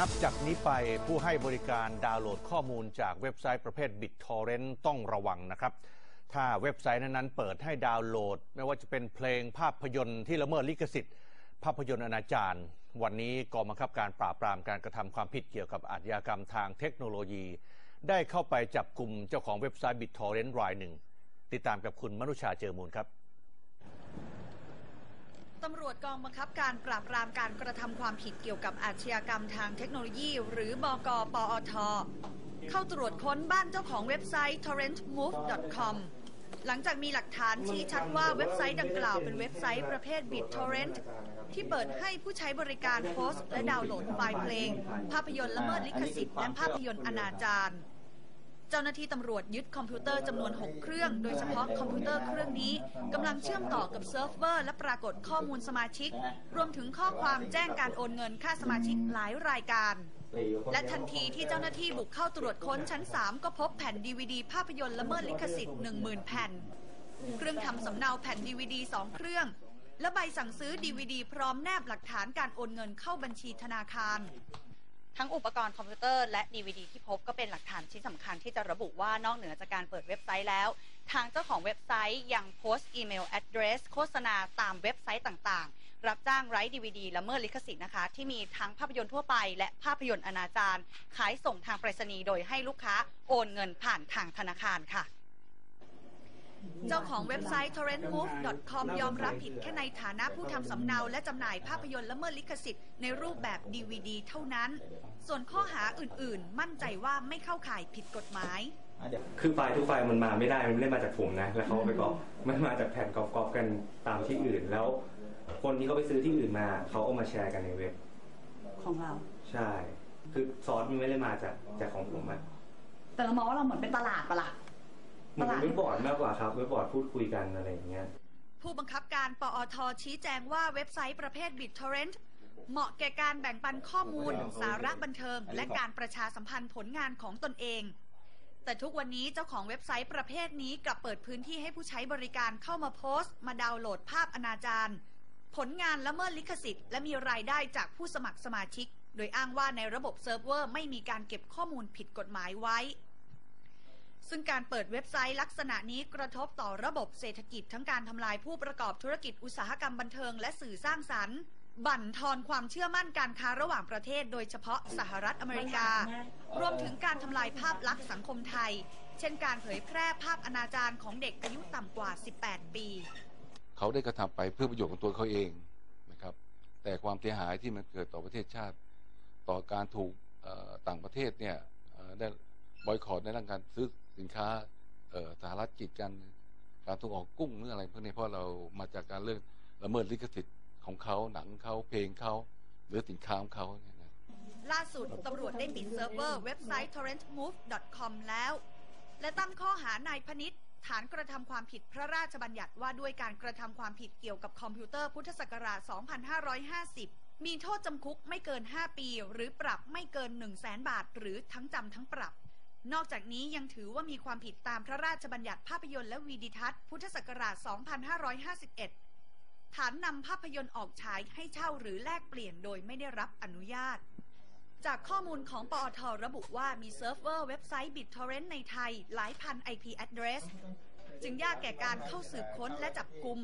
นับจากนี้ไปผู้ให้บริการดาวน์โหลดข้อมูลจากเว็บไซต์ประเภท BitTorrent ต้องระวังนะครับ ถ้าเว็บไซต์นั้นๆเปิดให้ดาวน์โหลด ไม่ว่าจะเป็นเพลงภาพยนตร์ที่ละเมิดลิขสิทธิ์ ภาพยนตร์อนาจารวันนี้กองบังคับการปราบปรามการกระทำความผิดเกี่ยวกับอาชญากรรมทางเทคโนโลยี ได้เข้าไปจับกลุ่มเจ้าของเว็บไซต์ BitTorrent รายหนึ่ง ติดตามกับคุณมนุชาเจอมูลครับ ตำรวจกองบังคับการปราบปรามการกระทำความผิดเกี่ยวกับอาชญากรรมทางเทคโนโลยี หรือบกปอท เข้าตรวจค้นบ้านเจ้าของเว็บไซต์ torrentmove.com หลังจากมีหลักฐานชี้ชัดว่าเว็บไซต์ดังกล่าวเป็นเว็บไซต์ประเภท BitTorrent ที่เปิดให้ผู้ใช้บริการโพสต์และดาวน์โหลดไฟล์เพลง ภาพยนตร์ละเมิดลิขสิทธิ์และภาพยนตร์อนาจาร เจ้าหน้าที่ตำรวจยึดคอมพิวเตอร์จำนวน 6 เครื่อง โดยเฉพาะคอมพิวเตอร์เครื่องนี้กำลังเชื่อมต่อกับเซิร์ฟเวอร์และปรากฏข้อมูลสมาชิก รวมถึงข้อความแจ้งการโอนเงินค่าสมาชิกหลายรายการ และทันทีที่เจ้าหน้าที่บุกเข้าตรวจค้นชั้น 3 ก็พบแผ่นดีวดีภาพยนตร์ละเมิดลิขสิทธิ์ 10,000 แผ่น เครื่องทำสำเนาแผ่นดีวดี2เครื่อง และใบสั่งซื้อดีวดีพร้อมแนบหลักฐานการโอนเงินเข้าบัญชีธนาคาร ทั้งอุปกรณ์คอมพิวเตอร์และ DVD ที่พบก็เป็นหลักฐานชิ้นสำคัญที่จะระบุว่านอกเหนือจากการเปิดเว็บไซต์แล้ว ทางเจ้าของเว็บไซต์ยังโพสต์อีเมล address โฆษณาตามเว็บไซต์ต่างๆ รับจ้างไร้ DVD ละเมิดลิขสิทธิ์นะคะ ที่มีทั้งภาพยนตร์ทั่วไป และภาพยนตร์อนาจารขายส่งทางไปรษณีย์โดยให้ลูกค้าโอนเงินผ่านทางธนาคารค่ะ เจ้าของเว็บไซต์ torrentmove.com ยอมรับผิดแค่ในฐานะผู้ทำสำเนา และจำหน่ายภาพยนตร์ละเมิดลิขสิทธิ์ในรูปแบบ DVD เท่านั้น ส่วนข้อหาอื่น ๆ มั่นใจว่าไม่เข้าข่ายผิดกฎหมาย คือไฟล์ทุกไฟล์มันมาไม่ได้ มันไม่ได้มาจากผมนะ แล้วเขาเอาไปกรอบมันมาจากแผ่นกรอบๆกันตามที่อื่น แล้ว คนที่เขาไปซื้อที่อื่นมา เขาเอามาแชร์กันในเว็บ ของเรา ใช่ คือซอสมันไม่ได้มาจากจากของผมอะแต่เรามองว่าเราเหมือนเป็นตลาดปะล่ะ เหมือนเป็นเว็บบอร์ดมากกว่าครับเว็บบอร์ดพูดคุยกันอะไรอย่างเงี้ยผู้บังคับการปอทชี้แจงว่าเว็บไซต์ประเภท BitTorrent เหมาะแก่การแบ่งปันข้อมูล สาระบันเทิง และการประชาสัมพันธ์ผลงานของตนเอง แต่ทุกวันนี้เจ้าของเว็บไซต์ประเภทนี้กลับเปิดพื้นที่ให้ผู้ใช้บริการเข้ามาโพสต์ มาดาวน์โหลดภาพอนาจารผลงานละเมิดลิขสิทธิ์และมีรายได้จากผู้สมัครสมาชิก โดยอ้างว่าในระบบเซิร์ฟเวอร์ไม่มีการเก็บข้อมูลผิดกฎหมายไว้ ซึ่งการเปิดเว็บไซต์ลักษณะนี้กระทบต่อระบบเศรษฐกิจทั้งการทำลายผู้ประกอบธุรกิจอุตสาหกรรมบันเทิงและสื่อสร้างสรรค์ บั่นทอนความเชื่อมั่นการค้าระหว่างประเทศ โดยเฉพาะสหรัฐอเมริกา รวมถึงการทำลายภาพลักษณ์สังคมไทย เช่นการเผยแพร่ภาพอนาจารของเด็กอายุต่ำกว่า 18 ปี เขาได้กระทำไปเพื่อประโยชน์ของตัวเขาเองนะครับ แต่ความเสียหายที่มันเกิดต่อประเทศชาติ ต่อการถูกต่างประเทศเนี่ยได้บอยคอรดในเรื่องการซื้อ สินค้าเออสหรัฐกีดกันการส่งออกกุ้งหรืออะไรพวกนี้เพราะเรามาจากการเรื่องละเมิดลิขสิทธิ์ของเขาหนังเขาเพลงเขาหรือสินค้าของเขาล่าสุดตำรวจได้ปิดเซิร์ฟเวอร์เว็บไซต์ torrentmove.com แล้ว และตั้งข้อหานายพนิษฐ์ฐานกระทำความผิดพระราชบัญญัติว่าด้วยการกระทำความผิดเกี่ยวกับคอมพิวเตอร์พุทธศักราช 2550 มีโทษจำคุกไม่เกิน 5 ปี หรือปรับไม่เกิน 1 0 0 0 0แบาท หรือทั้งจำทั้งปรับ นอกจากนี้ยังถือว่ามีความผิดตามพระราชบัญญัติภาพยนตร์และวีดิทัศน์พุทธศักราช 2551 ฐานนำภาพยนตร์ออกฉายให้เช่าหรือแลกเปลี่ยนโดยไม่ได้รับอนุญาต จากข้อมูลของปอทระบุว่ามีเซิร์ฟเวอร์เว็บไซต์ BitTorrent ในไทย หลายพัน IP address จึงยากแก่การเข้าสืบค้นและจับกลุ่ม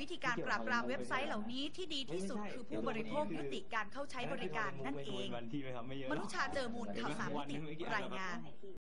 วิธีการปราบปรามเว็บไซต์เหล่านี้ที่ดีที่สุดคือผู้บริโภคยุติการเข้าใช้บริการนั่นเองมนุชาเจอมูลข่าวสามมิติรายงาน